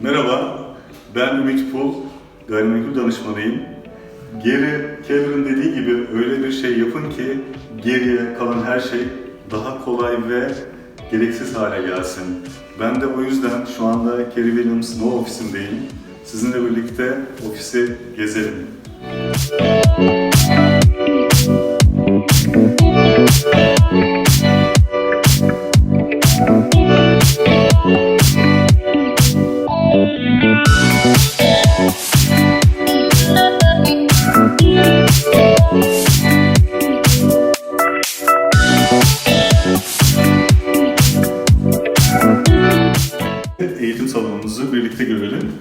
Merhaba, ben Ümit Pul, gayrimenkul danışmanıyım. Geri Kevin'in dediği gibi öyle bir şey yapın ki geriye kalan her şey daha kolay ve gereksiz hale gelsin. Ben de o yüzden şu anda Kerry Williams No ofisindeyim. Sizinle birlikte ofisi gezelim. Eğitim salonumuzu birlikte görelim.